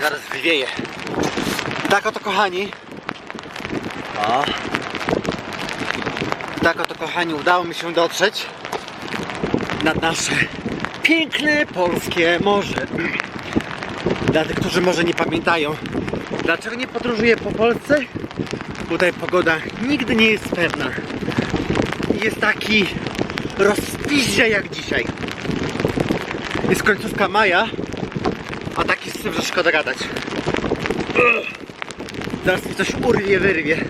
zaraz wywieje. Tak oto kochani. O. Tak oto kochani udało mi się dotrzeć nad nasze piękne polskie morze. Dla tych, którzy może nie pamiętają, dlaczego nie podróżuję po Polsce? Tutaj pogoda nigdy nie jest pewna. Jest taki rozpiździa jak dzisiaj. Jest końcówka maja, a taki syf, że szkoda gadać. Zaraz mi coś urwie, wyrwie.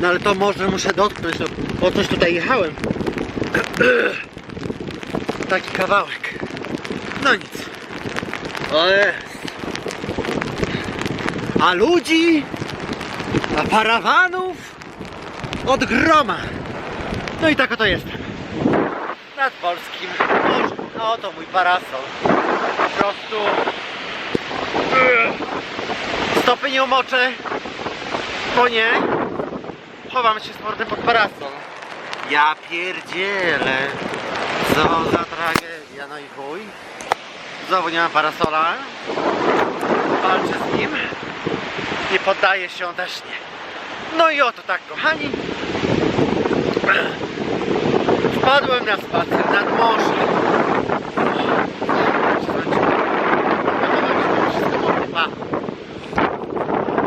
No ale to może muszę dotknąć, no, po coś tutaj jechałem. Taki kawałek. No nic. O jest. A ludzi, a parawanów od groma. No i tak oto jestem. Nad polskim morzem. A oto mój parasol. Po prostu stopy nie umoczę, bo nie. Chowam się z portem pod parasol. Ja pierdzielę. Co za tragedia, no i chuj. Znowu nie mam parasola. Walczę z nim. Nie poddaję się on też nie. No i oto tak, kochani. Wpadłem na spacer nad morze.